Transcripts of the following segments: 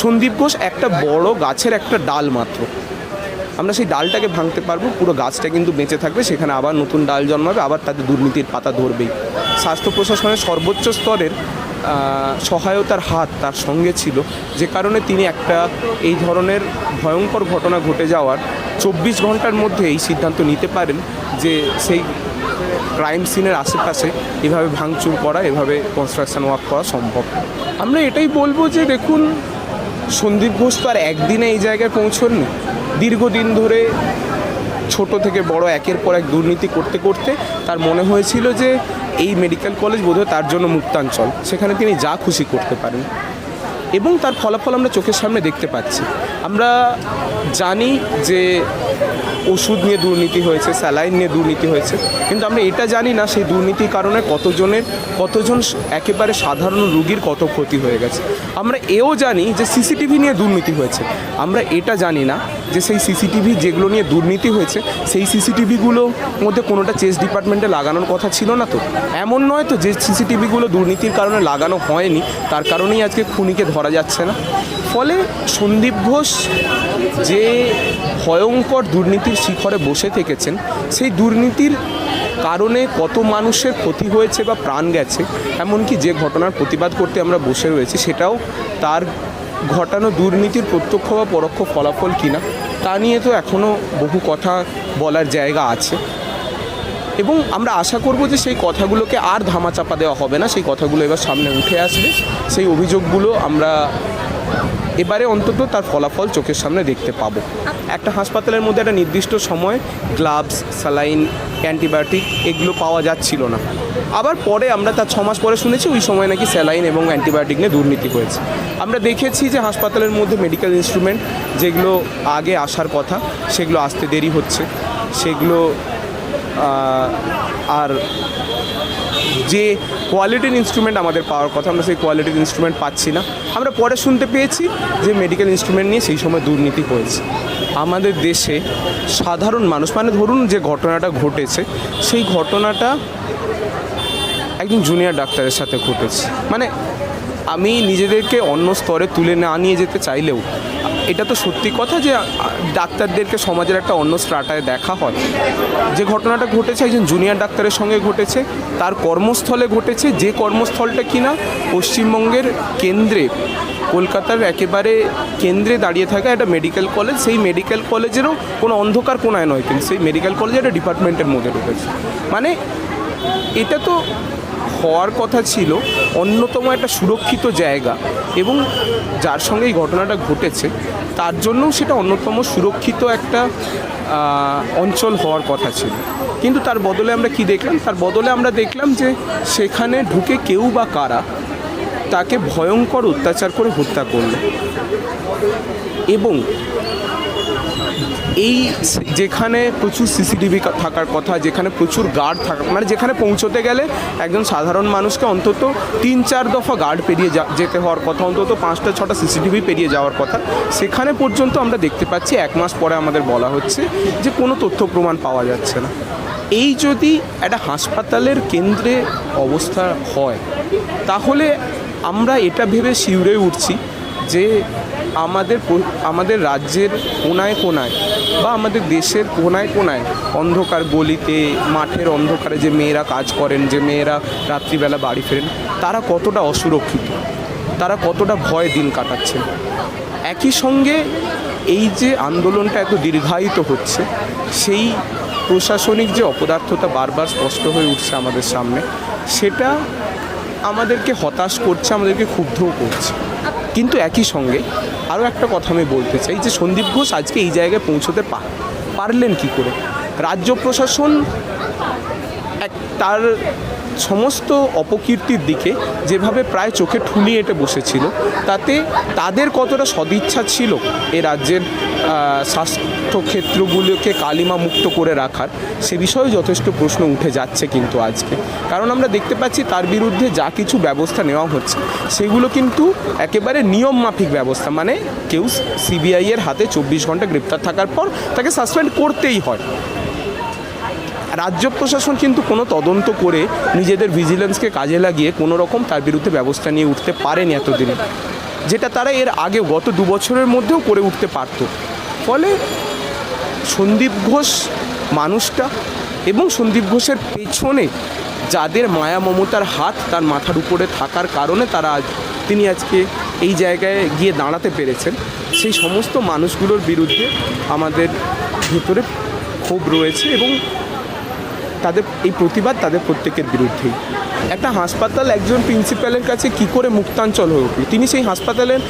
সন্দীপ ঘোষ একটা বড় গাছের একটা ডাল মাত্র। আমরা সেই ডালটাকে ভাঙতে পারব, পুরো গাছটা কিন্তু বেঁচে থাকবে, সেখানে আবার নতুন ডাল জন্মাবে, আবার তাদের দুর্নীতির পাতা ধরবেই। স্বাস্থ্য প্রশাসনের সর্বোচ্চ স্তরের সহায়তার হাত তার সঙ্গে ছিল, যে কারণে তিনি একটা এই ধরনের ভয়ঙ্কর ঘটনা ঘটে যাওয়ার চব্বিশ ঘণ্টার মধ্যে এই সিদ্ধান্ত নিতে পারেন যে সেই ক্রাইম সিনের আশেপাশে এভাবে ভাঙচুর করা, এভাবে কনস্ট্রাকশন ওয়ার্ক করা সম্ভব। আমরা এটাই বলব যে দেখুন সন্দীপ ঘোষ তো আর একদিনে এই জায়গায় পৌঁছননি। দীর্ঘদিন ধরে ছোট থেকে বড় একের পর এক দুর্নীতি করতে করতে তার মনে হয়েছিল যে এই মেডিকেল কলেজ বোধহয় তার জন্য মুক্তাঞ্চল। সেখানে তিনি যা খুশি করতে পারেন। এবং তার ফলাফল আমরা চোখের সামনে দেখতে পাচ্ছি। আমরা জানি যে ওষুধ নিয়ে দুর্নীতি হয়েছে, স্যালাইন নিয়ে দুর্নীতি হয়েছে, কিন্তু আমরা এটা জানি না সেই দুর্নীতির কারণে কতজনের, কতজন একেবারে সাধারণ রুগীর কত ক্ষতি হয়ে গেছে। আমরা এও জানি যে সিসিটিভি নিয়ে দুর্নীতি হয়েছে। আমরা এটা জানি না যে সেই সিসিটিভি যেগুলো নিয়ে দুর্নীতি হয়েছে, সেই সিসিটিভিগুলো মধ্যে কোনোটা চেস ডিপার্টমেন্টে লাগানোর কথা ছিল না তো? এমন নয় তো যে সিসিটিভিগুলো দুর্নীতির কারণে লাগানো হয়নি, তার কারণেই আজকে খুনিকে ধরা যাচ্ছে না। ফলে সন্দীপ ঘোষ যে ভয়ঙ্কর দুর্নীতির শিখরে বসে থেকেছেন, সেই দুর্নীতির কারণে কত মানুষের ক্ষতি হয়েছে বা প্রাণ গেছে, এমনকি যে ঘটনার প্রতিবাদ করতে আমরা বসে রয়েছি, সেটাও তার ঘটানো দুর্নীতির প্রত্যক্ষ বা পরোক্ষ ফলাফল কিনা, তা নিয়ে তো এখনও বহু কথা বলার জায়গা আছে। এবং আমরা আশা করব যে সেই কথাগুলোকে আর ধামাচাপা দেওয়া হবে না, সেই কথাগুলো এবার সামনে উঠে আসবে। সেই অভিযোগগুলো আমরা এবারে অন্তত তার ফলাফল চোখের সামনে দেখতে পাবো। একটা হাসপাতালের মধ্যে একটা নির্দিষ্ট সময়, গ্লাভস, স্যালাইন অ্যান্টিবায়োটিক এগুলো পাওয়া যাচ্ছিল না। আবার পরে আমরা তার ছমাস পরে শুনেছি ওই সময় নাকি স্যালাইন এবং অ্যান্টিবায়োটিক নিয়ে দুর্নীতি হয়েছে। আমরা দেখেছি যে হাসপাতালের মধ্যে মেডিকেল ইনস্ট্রুমেন্ট যেগুলো আগে আসার কথা, সেগুলো আসতে দেরি হচ্ছে। সেগুলো আর যে কোয়ালিটির ইনস্ট্রুমেন্ট আমাদের পাওয়ার কথা, আমরা সেই কোয়ালিটির ইনস্ট্রুমেন্ট পাচ্ছি না। আমরা পরে শুনতে পেয়েছি যে মেডিকেল ইনস্ট্রুমেন্ট নিয়ে সেই সময় দুর্নীতি হয়েছে। আমাদের দেশে সাধারণ মানুষ মানে ধরুন যে ঘটনাটা ঘটেছে, সেই ঘটনাটা একজন জুনিয়র ডাক্তারের সাথে ঘটেছে। মানে আমি নিজেদেরকে অন্য স্তরে তুলে না নিয়ে যেতে চাইলেও এটা তো সত্যি কথা যে ডাক্তারদেরকে সমাজের একটা অন্য স্ট্রাটায় দেখা হয়। যে ঘটনাটা ঘটেছে, একজন জুনিয়র ডাক্তারের সঙ্গে ঘটেছে, তার কর্মস্থলে ঘটেছে, যে কর্মস্থলটা কিনা পশ্চিমবঙ্গের কেন্দ্রে, কলকাতার একেবারে কেন্দ্রে দাঁড়িয়ে থাকা একটা মেডিকেল কলেজ সেই মেডিকেল কলেজেরও কোনো অন্ধকার কোনায় নয় কিন্তু সেই মেডিকেল কলেজ একটা ডিপার্টমেন্টের মধ্যে ঢুকেছে। মানে এটা তো হওয়ার কথা ছিল, অন্যতম একটা সুরক্ষিত জায়গা। এবং যার সঙ্গে এই ঘটনাটা ঘটেছে, তার জন্যও সেটা অন্যতম সুরক্ষিত একটা অঞ্চল হওয়ার কথা ছিল। কিন্তু তার বদলে আমরা কি দেখলাম? তার বদলে আমরা দেখলাম যে সেখানে ঢুকে কেউ বা কারা তাকে ভয়ঙ্কর অত্যাচার করে হত্যা করল। এবং এই যেখানে প্রচুর সিসিটিভি থাকার কথা, যেখানে প্রচুর গার্ড থাকা মানে যেখানে পৌঁছতে গেলে একজন সাধারণ মানুষকে অন্তত তিন চার দফা গার্ড পেরিয়ে যেতে হওয়ার কথা, অন্তত পাঁচটা ছটা সিসিটিভি পেরিয়ে যাওয়ার কথা। সেখানে পর্যন্ত আমরা দেখতে পাচ্ছি এক মাস পরে আমাদের বলা হচ্ছে যে কোনো তথ্য প্রমাণ পাওয়া যাচ্ছে না। এই যদি একটা হাসপাতালের কেন্দ্রে অবস্থা হয়, তাহলে আমরা এটা ভেবে শিউরে উঠছি যে আমাদের আমাদের রাজ্যের কোনায় কোনায় বা আমাদের দেশের কোনায় কোনায় অন্ধকার গলিতে, মাঠের অন্ধকারে যে মেয়েরা কাজ করেন, যে মেয়েরা রাত্রিবেলা বাড়ি ফেরেন, তারা কতটা অসুরক্ষিত? তারা কতটা ভয় দিন কাটাচ্ছেন? একই সঙ্গে এই যে আন্দোলনটা এত দীর্ঘায়িত হচ্ছে, সেই প্রশাসনিক যে অপদার্থতা বারবার স্পষ্ট হয়ে উঠছে আমাদের সামনে, সেটা আমাদেরকে হতাশ করছে, আমাদেরকে ক্ষুব্ধও করছে। কিন্তু একই সঙ্গে আরও একটা কথা আমি বলতে চাই যে সন্দীপ ঘোষ আজকে এই জায়গায় পৌঁছতে পার পারলেন কি করে? রাজ্য প্রশাসন এক, তার সমস্ত অপকীর্তির দিকে যেভাবে প্রায় চোখে ঠুলি এঁটে বসেছিল, তাতে তাদের কতটা সদিচ্ছা ছিল এ রাজ্যের স্বাস্থ্যক্ষেত্রগুলোকে কালিমা মুক্ত করে রাখার, সে বিষয়ে যথেষ্ট প্রশ্ন উঠে যাচ্ছে কিন্তু আজকে। কারণ আমরা দেখতে পাচ্ছি তার বিরুদ্ধে যা কিছু ব্যবস্থা নেওয়া হচ্ছে, সেগুলো কিন্তু একেবারে নিয়ম মাফিক ব্যবস্থা। মানে কেউ সিবিআইয়ের হাতে চব্বিশ ঘণ্টা গ্রেপ্তার থাকার পর তাকে সাসপেন্ড করতেই হয়। রাজ্য প্রশাসন কিন্তু কোনো তদন্ত করে নিজেদের ভিজিলেন্সকে কাজে লাগিয়ে কোনো রকম তার বিরুদ্ধে ব্যবস্থা নিয়ে উঠতে পারেনি এতদিনে। যেটা তারা এর আগে গত দু বছরের মধ্যেও করে উঠতে পারতো। ফলে সন্দীপ ঘোষ মানুষটা এবং সন্দীপ ঘোষের পেছনে যাদের মায়া মমতার হাত তার মাথার উপরে থাকার কারণে তারা তিনি আজকে এই জায়গায় গিয়ে দাঁড়াতে পেরেছেন। সেই সমস্ত মানুষগুলোর বিরুদ্ধে আমাদের ভেতরে ক্ষোভ রয়েছে এবং তাদের এই প্রতিবাদ তাদের প্রত্যেকের বিরুদ্ধেই একটা হাসপাতাল একজন প্রিন্সিপালের কাছে কি করে মুক্তাঞ্চল হয়ে উঠল? তিনি সেই হাসপাতালের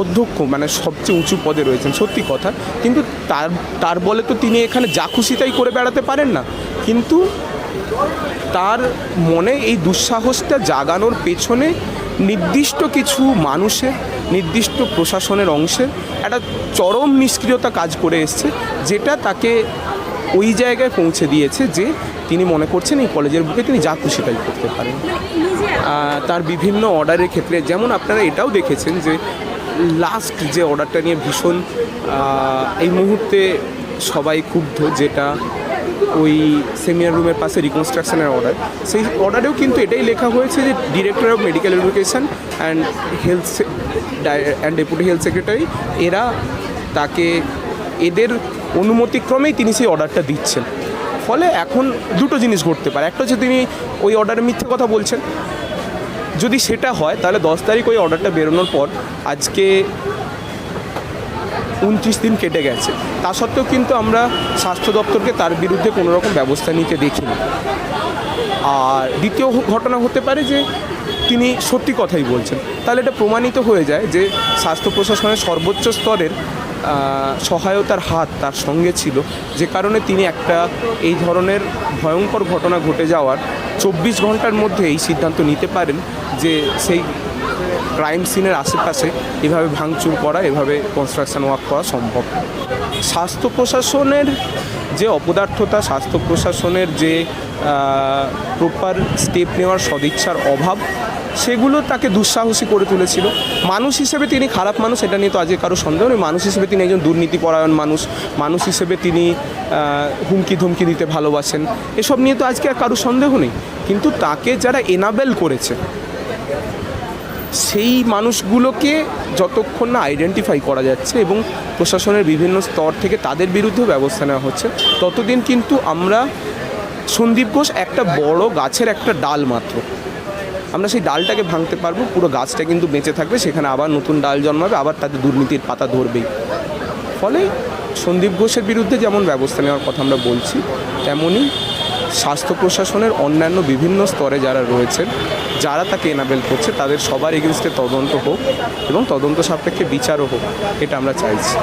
অধ্যক্ষ মানে সবচেয়ে উঁচু পদে রয়েছেন, সত্যি কথা। কিন্তু তার তার বলে তো তিনি এখানে যা খুশি তাই করে বেড়াতে পারেন না। কিন্তু তার মনে এই দুঃসাহসটা জাগানোর পেছনে নির্দিষ্ট কিছু মানুষের, নির্দিষ্ট প্রশাসনের অংশের একটা চরম নিষ্ক্রিয়তা কাজ করে এসছে, যেটা তাকে ওই জায়গায় পৌঁছে দিয়েছে যে তিনি মনে করছেন এই কলেজের বুকে তিনি যা খুশি তাই করতে পারেন। তার বিভিন্ন অর্ডারের ক্ষেত্রে যেমন আপনারা এটাও দেখেছেন যে লাস্ট যে অর্ডারটা নিয়ে ভীষণ এই মুহূর্তে সবাই ক্ষুব্ধ যেটা ওই সেমিনার রুমের পাশে রিকনস্ট্রাকশনের অর্ডার সেই অর্ডারেও কিন্তু এটাই লেখা হয়েছে যে director of medical education and health and deputy health secretary এরা তাকে, এদের অনুমতিক্রমেই তিনি সেই অর্ডারটা দিচ্ছেন। ফলে এখন দুটো জিনিস ঘটতে পারে। একটা হচ্ছে তিনি ওই অর্ডারে মিথ্যে কথা বলছেন। যদি সেটা হয়, তাহলে দশ তারিখ ওই অর্ডারটা বেরোনোর পর আজকে উনত্রিশ দিন কেটে গেছে। তা সত্ত্বেও কিন্তু আমরা স্বাস্থ্য দপ্তরকে তার বিরুদ্ধে কোনো রকম ব্যবস্থা নিতে দেখিনি। আর দ্বিতীয় ঘটনা হতে পারে যে তিনি সত্যি কথাই বলছেন। তাহলে এটা প্রমাণিত হয়ে যায় যে স্বাস্থ্য প্রশাসনের সর্বোচ্চ স্তরের সহায়তার হাত তার সঙ্গে ছিল। যে কারণে তিনি একটা এই ধরনের ভয়ঙ্কর ঘটনা ঘটে যাওয়ার চব্বিশ ঘণ্টার মধ্যে এই সিদ্ধান্ত নিতে পারেন যে সেই ক্রাইম সিনের আশেপাশে এভাবে ভাঙচুর করা, এভাবে কনস্ট্রাকশন ওয়ার্ক করা সম্ভব। স্বাস্থ্য প্রশাসনের যে অপদার্থতা, স্বাস্থ্য প্রশাসনের যে প্রপার স্টেপ নেওয়ার সদিচ্ছার অভাব সেগুলো তাকে দুঃসাহসী করে তুলেছিল। মানুষ হিসেবে তিনি খারাপ মানুষ, এটা নিয়ে তো আজকে কারও সন্দেহ নেই। মানুষ হিসেবে তিনি একজন দুর্নীতিপরায়ণ মানুষ। মানুষ হিসেবে তিনি হুমকি ধুমকি দিতে ভালোবাসেন। এসব নিয়ে তো আজকে আর কারও সন্দেহ নেই। কিন্তু তাকে যারা এনাবেল করেছে, সেই মানুষগুলোকে যতক্ষণ না আইডেন্টিফাই করা যাচ্ছে এবং প্রশাসনের বিভিন্ন স্তর থেকে তাদের বিরুদ্ধেও ব্যবস্থা নেওয়া হচ্ছে, ততদিন কিন্তু আমরা সন্দীপ ঘোষ একটা বড় গাছের একটা ডাল মাত্র। আমরা সেই ডালটাকে ভাঙতে পারব, পুরো গাছটা কিন্তু বেঁচে থাকবে, সেখানে আবার নতুন ডাল জন্মাবে, আবার তাদের দুর্নীতির পাতা ধরবেই। ফলে সন্দীপ ঘোষের বিরুদ্ধে যেমন ব্যবস্থা নেওয়ার কথা আমরা বলছি তেমনই স্বাস্থ্য প্রশাসনের অন্যান্য বিভিন্ন স্তরে যারা রয়েছেন, যারা তাকে এনাবেল করছে, তাদের সবার এগেনস্টে তদন্ত হোক এবং তদন্ত সাপেক্ষে বিচারও হোক, এটা আমরা চাইছি।